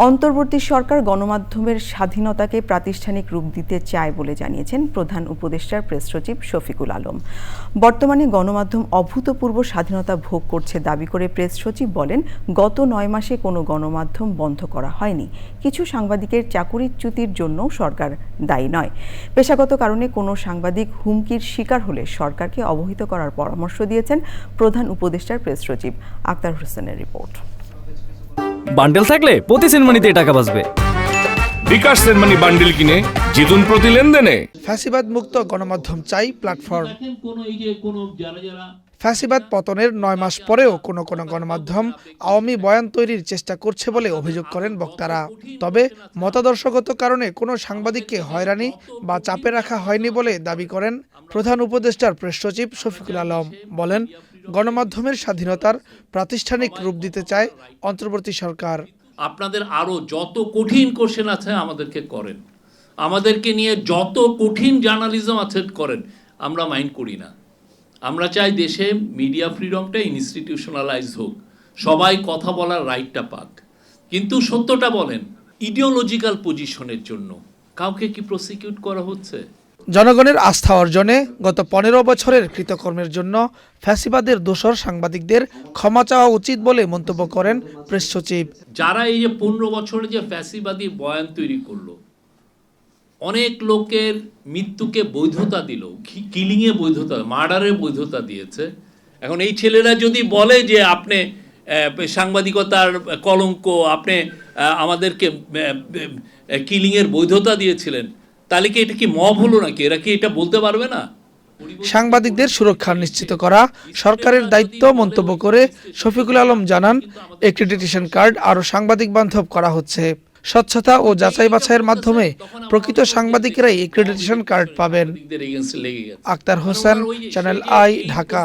অন্তর্বর্তী সরকার গণমাধ্যমের স্বাধীনতাকে প্রাতিষ্ঠানিক রূপ দিতে চায় বলে জানিয়েছেন প্রধান উপদেষ্টার প্রেস সচিব শফিকুল আলম। বর্তমানে গণমাধ্যম অভূতপূর্ব স্বাধীনতা ভোগ করছে দাবি করে প্রেস সচিব বলেন, গত নয় মাসে কোনো গণমাধ্যম বন্ধ করা হয়নি। কিছু সাংবাদিকের চাকুরিচ্যুতির জন্য সরকার দায়ী নয়। পেশাগত কারণে কোনো সাংবাদিক হুমকির শিকার হলে সরকারকে অবহিত করার পরামর্শ দিয়েছেন প্রধান উপদেষ্টার প্রেস সচিব আক্তার হোসেনের রিপোর্ট। বান্ডেল থাকলে প্রতি সেনমানিতে টাকা বাঁচবে। বিকাশ সেনমানি বান্ডিল কিনে জিতুন প্রতি লেনদেনে। ফ্যাসিবাদ মুক্ত গণমাধ্যম চাই প্ল্যাটফর্ম। ফ্যাসিবাদ পতনের নয় মাস পরেও কোনো কোনো গণমাধ্যম আওয়ামী বয়ান তৈরির চেষ্টা করছে বলে অভিযোগ করেন বক্তারা। তবে মতাদর্শগত কারণে কোনো সাংবাদিককে হয়রানি বা চাপে রাখা হয়নি বলে দাবি করেন প্রধান উপদেষ্টার প্রেস সচিব শফিকুল আলম। বলেন গণমাধ্যমের স্বাধীনতার প্রাতিষ্ঠানিক রূপ দিতে চায় অন্তর্বর্তী সরকার। আপনাদের আরও যত কঠিন কোশ্চেন আছে আমাদেরকে করেন। আমাদেরকে নিয়ে যত কঠিন জার্নালিজম আছে করেন। আমরা মাইন্ড করি না। আমরা চাই দেশে মিডিয়া ফ্রিডমটা ইনস্টিটিউশনালাইজ হোক। সবাই কথা বলার রাইটটা পাক। কিন্তু সত্যটা বলেন ইডিওলজিক্যাল পজিশনের জন্য। কাউকে কি প্রসিকিউট করা হচ্ছে? জনগণের আস্থা অর্জনে গত পনেরো বছরের কৃতকর্মের জন্য ফ্যাসিবাদের দোসর সাংবাদিকদের ক্ষমা চাওয়া উচিত বলে মন্তব্য করেন প্রেস সচিব। যারা এই যে পনেরো বছরে যে ফ্যাসিবাদী বয়ান তৈরি করল, অনেক লোকের মৃত্যুকে বৈধতা দিল কিলিংয়ে বৈধতা মার্ডারের বৈধতা দিয়েছে। এখন এই ছেলেরা যদি বলে যে আপনি সাংবাদিকতার কলঙ্ক, আপনি আমাদেরকে কিলিংয়ের বৈধতা দিয়েছিলেন তাহলে কি এটা কি মব হলো নাকি? এরা কি এটা বলতে পারবে না? সাংবাদিকদের সুরক্ষা নিশ্চিত করা সরকারের দায়িত্ব মন্তব্য করে শফিকুল আলম জানান এক্রিডিটেশন কার্ড আরও সাংবাদিক বান্ধব করা হচ্ছে। স্বচ্ছতা ও যাচাই বাছাইয়ের মাধ্যমে প্রকৃত সাংবাদিকেরাই এক্রিডিটেশন কার্ড পাবেন। Akhtar Hossain channel I Dhaka.